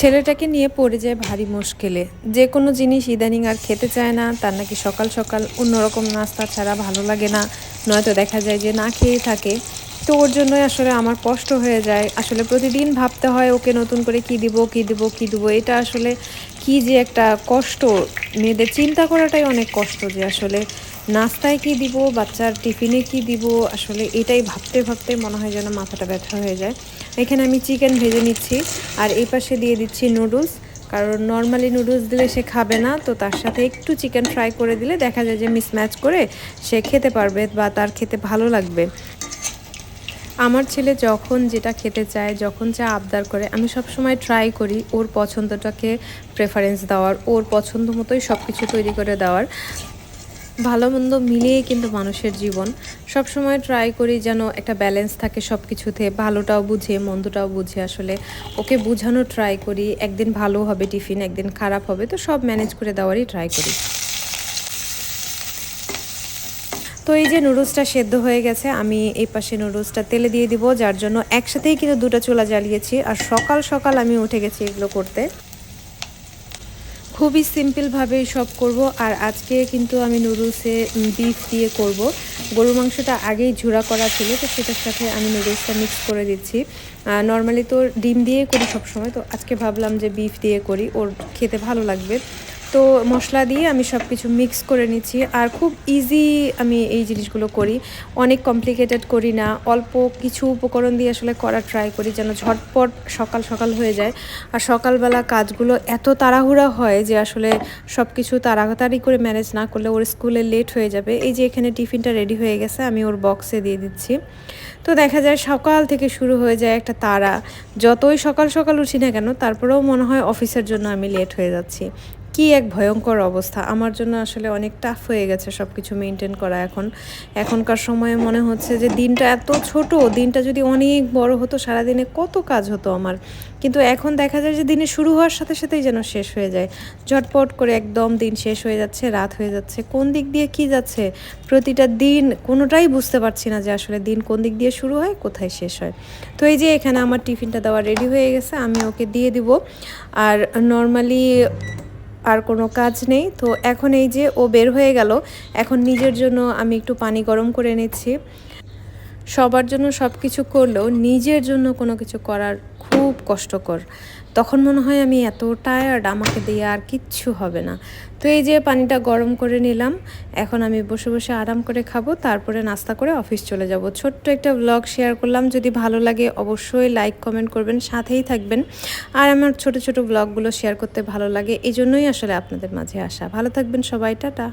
ছেলেটাকে নিয়ে পড়ে যায় ভারী মুশকিলে। যে কোনো জিনিস ইদানিং আর খেতে চায় না, তার নাকি সকাল সকাল অন্যরকম নাস্তা ছাড়া ভালো লাগে না। নয়তো দেখা যায় যে না খেয়েই থাকে। তো ওর জন্যই আসলে আমার কষ্ট হয়ে যায়। আসলে প্রতিদিন ভাবতে হয় ওকে নতুন করে কি দিব কি দিব কি দিব। এটা আসলে কি যে একটা কষ্ট। মেয়েদের চিন্তা করাটাই অনেক কষ্ট যে আসলে নাস্তায় কি দিব, বাচ্চার টিফিনে কি দিব? আসলে এটাই ভাবতে ভাবতে মনে হয় যেন মাথাটা ব্যথা হয়ে যায়। এখানে আমি চিকেন ভেজে নিচ্ছি আর এই পাশে দিয়ে দিচ্ছি নুডলস। কারণ নর্মালি নুডলস দিলে সে খাবে না, তো তার সাথে একটু চিকেন ফ্রাই করে দিলে দেখা যায় যে মিসম্যাচ করে সে খেতে পারবে বা তার খেতে ভালো লাগবে। আমার ছেলে যখন যেটা খেতে চায়, যখন যা আবদার করে, আমি সব সময় ট্রাই করি ওর পছন্দটাকে প্রেফারেন্স দেওয়ার, ওর পছন্দ মতোই সব কিছু তৈরি করে দেওয়ার। ভালো মন্দ মিলিয়ে কিন্তু মানুষের জীবন। সব সময় ট্রাই করি যেন একটা ব্যালেন্স থাকে সব কিছুতে ভালোটাও বুঝে, মন্দটাও বুঝে আসলে। ওকে বোঝানো ট্রাই করি, একদিন ভালো হবে টিফিন, একদিন খারাপ হবে, তো সব ম্যানেজ করে দেওয়ারই ট্রাই করি। তো এই যে নুডলসটা সেদ্ধ হয়ে গেছে, আমি এই পাশে নুডলসটা তেলে দিয়ে দিব, যার জন্য একসাথেই কিন্তু দুটো চুলা জ্বালিয়েছি। আর সকাল সকাল আমি উঠে গেছি এগুলো করতে। খুবই সিম্পলভাবে সব করব। আর আজকে কিন্তু আমি নুডলসে বিফ দিয়ে করব। গরু মাংসটা আগেই ঝুড়া করা ছিল, তো সেটার সাথে আমি নুডলসটা মিক্স করে দিচ্ছি। নর্মালি তো ডিম দিয়ে করি সবসময়, তো আজকে ভাবলাম যে বিফ দিয়ে করি, ওর খেতে ভালো লাগবে। তো মশলা দিয়ে আমি সব কিছু মিক্স করে নিচ্ছি। আর খুব ইজি আমি এই জিনিসগুলো করি। অনেক কমপ্লিকেটেড করি না। অল্প কিছু উপকরণ দিয়ে আসলে করার ট্রাই করি যেন ঝটপট সকাল সকাল হয়ে যায়। আর সকালবেলা কাজগুলো এত তাড়াহুড়া হয় যে আসলে সব কিছু তাড়াতাড়ি করে ম্যানেজ না করলে ওর স্কুলে লেট হয়ে যাবে। এই যে এখানে টিফিনটা রেডি হয়ে গেছে, আমি ওর বক্সে দিয়ে দিচ্ছি। তো দেখা যায় সকাল থেকে শুরু হয়ে যায় একটা তারা যতই সকাল সকাল উঠি না কেন, তারপরেও মনে হয় অফিসের জন্য আমি লেট হয়ে যাচ্ছি। কি এক ভয়ঙ্কর অবস্থা। আমার জন্য আসলে অনেক টাফ হয়ে গেছে সব কিছু মেনটেন করা এখন। এখনকার সময়ে মনে হচ্ছে যে দিনটা এত ছোট, দিনটা যদি অনেক বড় হতো, সারাদিনে কত কাজ হতো আমার। কিন্তু এখন দেখা যায় যে দিনে শুরু হওয়ার সাথে সাথেই যেন শেষ হয়ে যায়। ঝটপট করে একদম দিন শেষ হয়ে যাচ্ছে, রাত হয়ে যাচ্ছে। কোন দিক দিয়ে কি যাচ্ছে? প্রতিটা দিন কোনোটাই বুঝতে পারছি না যে আসলে দিন কোন দিক দিয়ে শুরু হয়, কোথায় শেষ হয়। তো এই যে এখানে আমার টিফিনটা দেওয়া রেডি হয়ে গেছে, আমি ওকে দিয়ে দিব। আর নর্মালি আর কোনো কাজ নেই। তো এখন এই যে ও বের হয়ে গেল, এখন নিজের জন্য আমি একটু পানি গরম করে নিচ্ছি। সবার জন্য সব কিছু করলেও নিজের জন্য কোনো কিছু করার খুব কষ্টকর। তখন মনে হয় আমি এত টায়ার্ড আমাকে দিয়ে আর কিচ্ছু হবে না। তো এই যে পানিটা গরম করে নিলাম, এখন আমি বসে বসে আরাম করে খাব, তারপরে নাস্তা করে অফিস চলে যাব। ছোট্ট একটা ব্লগ শেয়ার করলাম, যদি ভালো লাগে অবশ্যই লাইক কমেন্ট করবেন, সাথেই থাকবেন। আর আমার ছোট ছোট ব্লগগুলো শেয়ার করতে ভালো লাগে এই জন্যই আসলে আপনাদের মাঝে আসা। ভালো থাকবেন সবাই, টাটা।